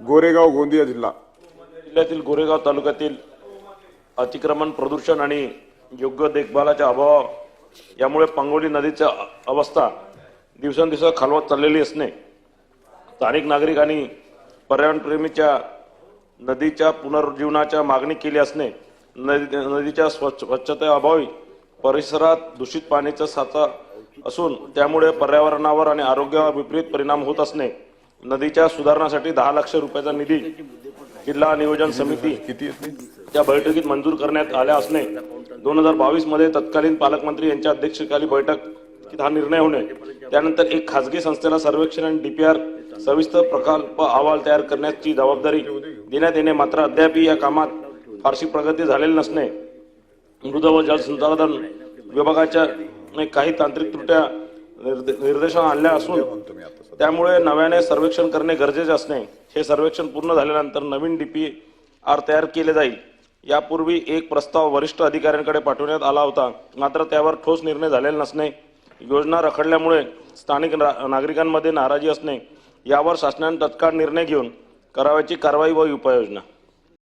गोरेगाव गोंदिया जिल्हा. जिल्ह्यातील गोरेगाव तालुक्यातील अतिक्रमण प्रदूषण आणि योग्य देखभालाच्या अभाव यामुळे पांगोली नदीचा अवस्था दिवसेंदिवस खालवत चाललेली असणे स्थानिक नागरिक आणि पर्यावरणप्रेमीच्या नदीच्या पुनरुज्जीवनाच्या मागणी केली असणे नदी नदीच्या स्वच्छ स्वच्छतेअभावी परिसरात दूषित पाण्याचा साचा असून त्यामुळे पर्यावरणावर आणि आरोग्यावर विपरीत परिणाम होत असणे नदीच्या सुधारणासाठी दहा लाख रुपयाचा निधी जिल्हा नियोजन समिती त्या बैठकीत मंजूर करण्यात आल्या असणे. दोन हजार बावीसमध्ये तत्कालीन पालकमंत्री यांच्या अध्यक्षतेखाली बैठकीत हा निर्णय होणे. त्यानंतर एक खासगी संस्थेला सर्वेक्षण आणि डीपीआर सविस्तर प्रकल्प अहवाल तयार करण्याची जबाबदारी देण्यात येणे मात्र अद्याप या कामात फारशी प्रगती झालेली नसणे. मृद व जलसंसाधन विभागाच्या काही तांत्रिक त्रुट्या निर्दे- निर्देशन आणल्या असून त्यामुळे नव्याने सर्वेक्षण करणे गरजेचे असणे हे सर्वेक्षण पूर्ण झाल्यानंतर नवीन डी पी आर तयार केले जाईल. यापूर्वी एक प्रस्ताव वरिष्ठ अधिकाऱ्यांकडे पाठवण्यात आला होता. मात्र त्यावर ठोस निर्णय झालेला नसणे योजना रखडल्यामुळे स्थानिक ना- नागरिकांमध्ये नाराजी असणे यावर शासनाने तत्काळ निर्णय घेऊन करावयाची कारवाई व उपाययोजना.